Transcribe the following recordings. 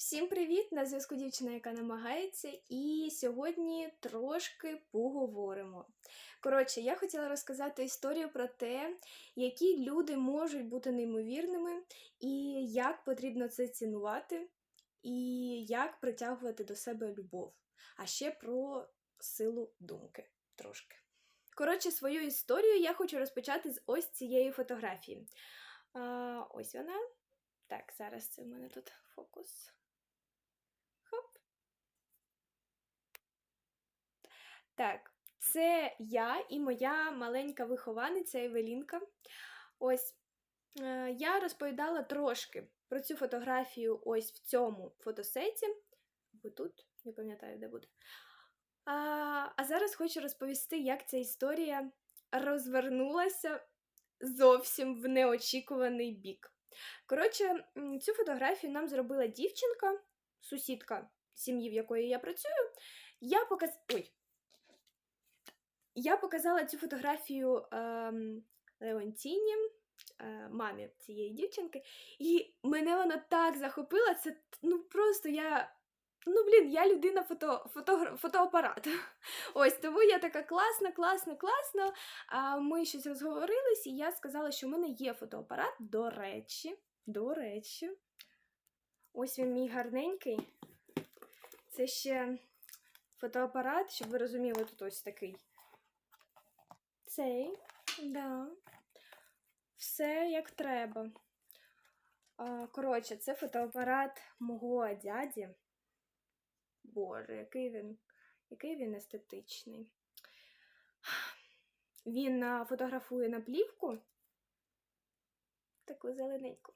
Всім привіт! На зв'язку дівчина, яка намагається, і сьогодні трошки поговоримо. Коротше, я хотіла розказати історію про те, які люди можуть бути неймовірними, і як потрібно це цінувати, і як притягувати до себе любов. А ще про силу думки трошки. Коротше, свою історію я хочу розпочати з ось цієї фотографії. А, ось вона. Так, зараз це в мене тут фокус. Так, це я і моя маленька вихованиця Евелінка. Ось е, я розповідала трошки про цю фотографію ось в цьому фотосеті. Бо тут, не пам'ятаю, де буде. А, а зараз хочу розповісти, як ця історія розвернулася зовсім в неочікуваний бік. Коротше, цю фотографію нам зробила дівчинка, сусідка сім'ї, в якої я працюю. Я показ... Ой. Я показала цю фотографію ем, Леонтіні, е, мамі цієї дівчинки, і мене вона так захопила. Це ну просто я. Ну, блін, я людина фото, фото, фотоапарат. Ось тому я така класна, класна, класна. А ми щось розговорились, і я сказала, що в мене є фотоапарат. До речі, до речі, ось він мій гарненький. Це ще фотоапарат, щоб ви розуміли, тут ось такий. Цей, да. Все як треба. Коротше, це фотоапарат мого дяді. Боже, який він, який він естетичний. Він фотографує на плівку. Таку зелененьку.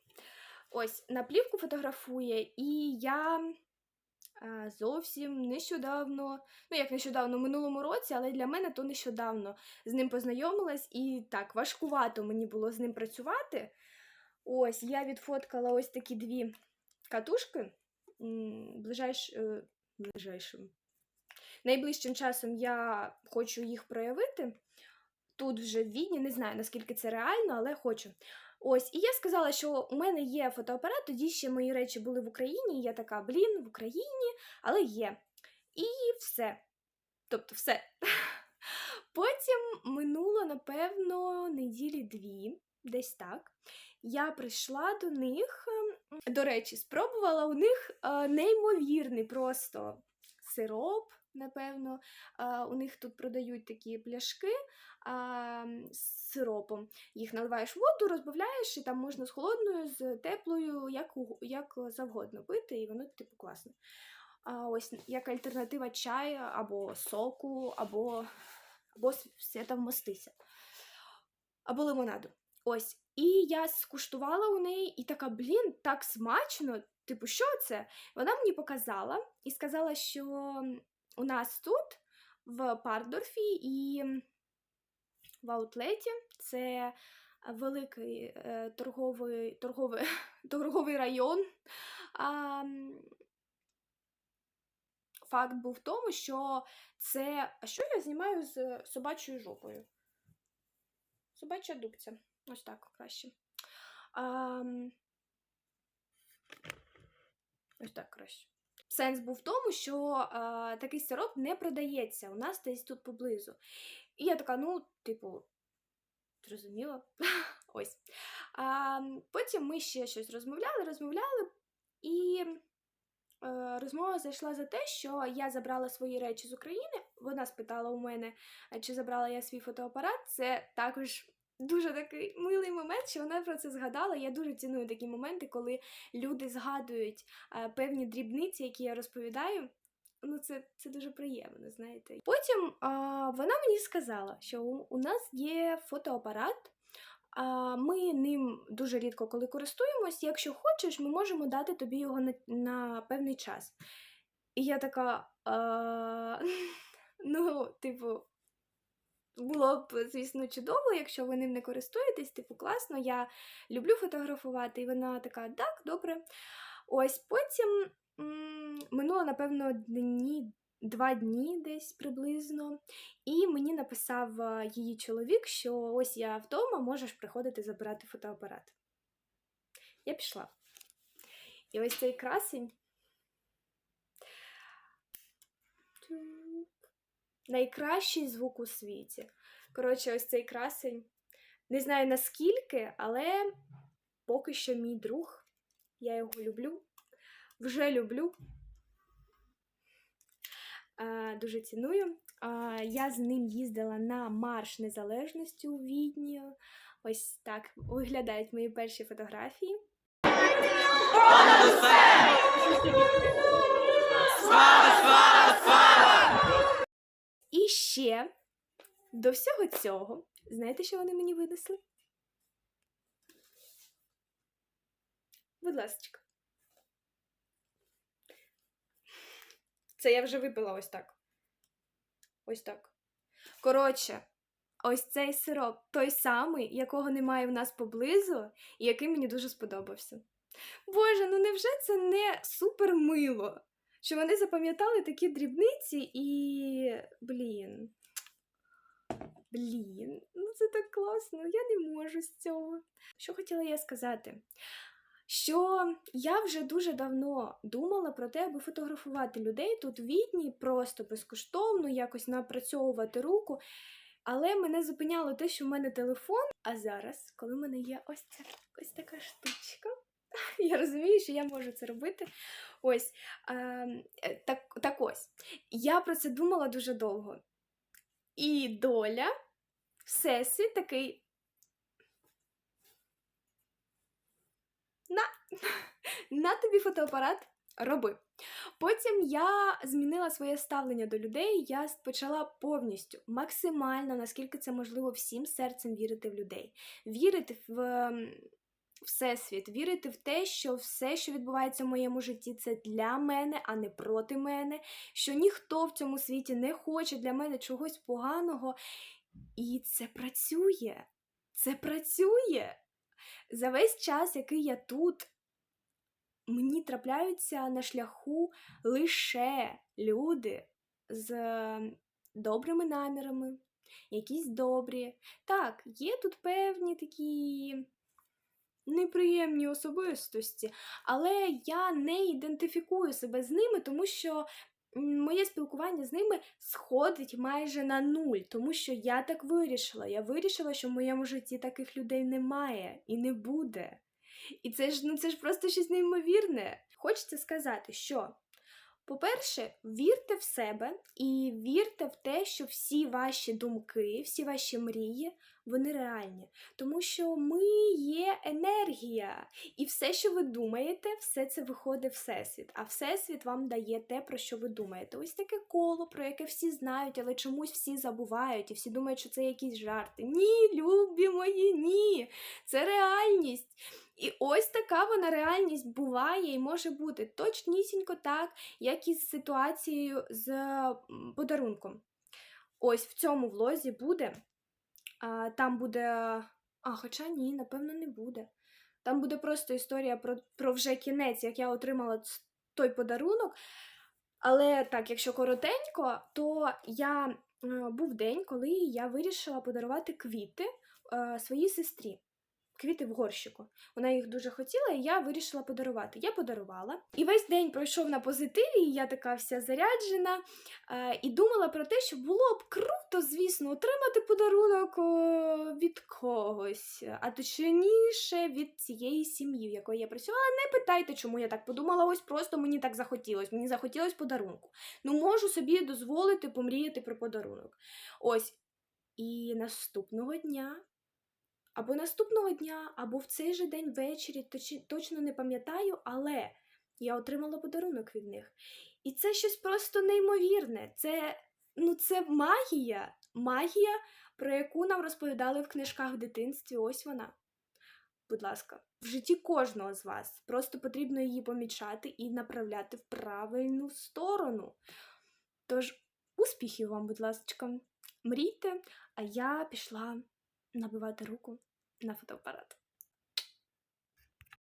Ось, на плівку фотографує, і я зовсім нещодавно, ну як нещодавно, в минулому році, але для мене то нещодавно з ним познайомилась, і так, важкувато мені було з ним працювати. Ось, я відфоткала ось такі дві катушки. Ближайш, е, ближайшим. Найближчим часом я хочу їх проявити. Тут вже в Відні, не знаю, наскільки це реально, але хочу. Ось, і я сказала, що у мене є фотоапарат, тоді ще мої речі були в Україні, і я така, блін, в Україні, але є. І все. Тобто, все. Потім минуло, напевно, неділі дві, десь так. Я прийшла до них. ем, До речі, спробувала у них е, неймовірний просто сироп, напевно. У них тут продають такі пляшки а, з сиропом. Їх наливаєш в воду, розбавляєш, і там можна з холодною, з теплою, як, як завгодно пити, і воно типу класно. А ось як альтернатива чаю або соку, або, або свята вмостися, або лимонаду. Ось. І я скуштувала у неї і така, блін, так смачно. Типу, що це? Вона мені показала і сказала, що у нас тут, в Пардорфі і в аутлеті, це великий е, торговий, торговий, торговий район. А, факт був в тому, що це. А що я знімаю з собачою жопою? Собача дубця. Ось так краще. А, ось так краще. Сенс був в тому, що а, такий сироп не продається у нас десь тут поблизу. І я така, ну, типу, зрозуміла. Ось. А, потім ми ще щось розмовляли, розмовляли, і е, розмова зайшла за те, що я забрала свої речі з України. Вона спитала у мене, чи забрала я свій фотоапарат. Це також дуже такий милий момент, що вона про це згадала. Я дуже ціную такі моменти, коли люди згадують е, певні дрібниці, які я розповідаю. Ну, це, це дуже приємно, знаєте. Потім а, вона мені сказала, що у, нас є фотоапарат. А, ми ним дуже рідко коли користуємось. Якщо хочеш, ми можемо дати тобі його на, на певний час. І я така. А, ну, типу, було б, звісно, чудово, якщо ви ним не користуєтесь, типу класно, я люблю фотографувати, і вона така, так, добре. Ось потім минуло, напевно, дні, два дні десь приблизно, і мені написав е, її чоловік, що ось я вдома, можеш приходити забирати фотоапарат. Я пішла. І ось цей красень. Найкращий звук у світі. Коротше, ось цей красень. Не знаю наскільки, але поки що мій друг. Я його люблю. Вже люблю. Е, дуже ціную. Е, я з ним їздила на Марш Незалежності у Відні. Ось так виглядають мої перші фотографії. І ще до всього цього, знаєте, що вони мені винесли? Будь ласка. Це я вже випила ось так. Ось так. Коротше, ось цей сироп той самий, якого немає в нас поблизу, і який мені дуже сподобався. Боже, ну невже це не супер мило? Що вони запам'ятали такі дрібниці і. Блін. Блін, ну це так класно, я не можу з цього. Що хотіла я сказати? Що я вже дуже давно думала про те, аби фотографувати людей тут в Відні, просто безкоштовно, якось напрацьовувати руку. Але мене зупиняло те, що в мене телефон. А зараз, коли в мене є ось ця ось така штучка, я розумію, що я можу це робити. Ось е, так, так ось. Я про це думала дуже довго. І доля, всесвіт такий. На, на тобі фотоапарат роби. Потім я змінила своє ставлення до людей, я почала повністю, максимально, наскільки це можливо, всім серцем вірити в людей, вірити в ем, всесвіт, вірити в те, що все, що відбувається в моєму житті, це для мене, а не проти мене, що ніхто в цьому світі не хоче для мене чогось поганого. І це працює. Це працює. За весь час, який я тут, мені трапляються на шляху лише люди з добрими намірами, якісь добрі. Так, є тут певні такі неприємні особистості, але я не ідентифікую себе з ними, тому що моє спілкування з ними сходить майже на нуль, тому що я так вирішила. Я вирішила, що в моєму житті таких людей немає і не буде. І це ж ну це ж просто щось неймовірне. Хочеться сказати, що, по-перше, вірте в себе і вірте в те, що всі ваші думки, всі ваші мрії, вони реальні. Тому що ми є енергія, і все, що ви думаєте, все це виходить в всесвіт. А всесвіт вам дає те, про що ви думаєте. Ось таке коло, про яке всі знають, але чомусь всі забувають, і всі думають, що це якісь жарти. Ні, любі мої, ні. Це реальність. І ось така вона реальність буває і може бути точнісінько так, як і з ситуацією з подарунком. Ось в цьому влозі буде. А, Там буде. А, хоча ні, напевно, не буде. Там буде просто історія про, про вже кінець, як я отримала той подарунок. Але так, якщо коротенько, то я е, був день, коли я вирішила подарувати квіти е, своїй сестрі квіти в горщику. Вона їх дуже хотіла, і я вирішила подарувати. Я подарувала. І весь день пройшов на позитиві, і я така вся заряджена. Е, і думала про те, що було б круто, звісно, отримати подарунок від когось, а точніше від цієї сім'ї, в якої я працювала. Не питайте, чому я так подумала. Ось просто мені так захотілося. Мені захотілося подарунку. Ну, можу собі дозволити помріяти про подарунок. Ось. І наступного дня або наступного дня, або в цей же день ввечері, точно не пам'ятаю, але я отримала подарунок від них. І це щось просто неймовірне. Це ну, це магія, магія, про яку нам розповідали в книжках в дитинстві. Ось вона. Будь ласка, в житті кожного з вас. Просто потрібно її помічати і направляти в правильну сторону. Тож, успіхів вам, будь ласка, мрійте, а я пішла набивати руку на фотоапарат.